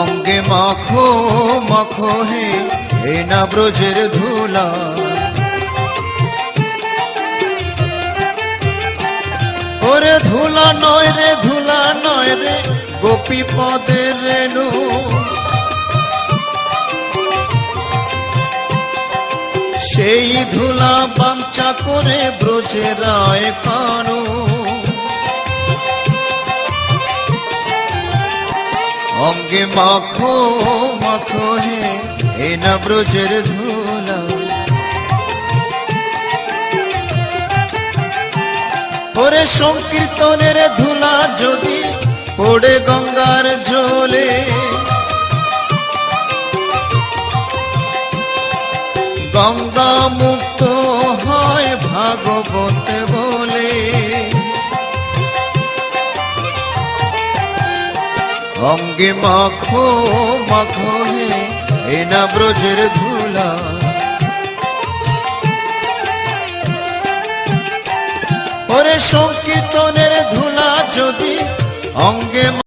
অঙ্গে মাখো মাখো হে হে না ব্রজের ধুলা। ওরে ধুলা নয় রে, ধুলা নয় রে, গোপী পদের রেণু। সেই ধুলা বাঞ্চা করে ব্রজে রায় কানু অঙ্গে মাখো মাখো হে এ না ব্রজের ধুলা। ওরে সংকীর্তনের ধুলা যদি পড়ে গঙ্গার জলে, গঙ্গা মুক্ত হয় ভাগবত অঙ্গে মাখো মাখো হে এ না ব্রজের ধুলা। ওরে সংকীর্তনের ধুলা যদি অঙ্গে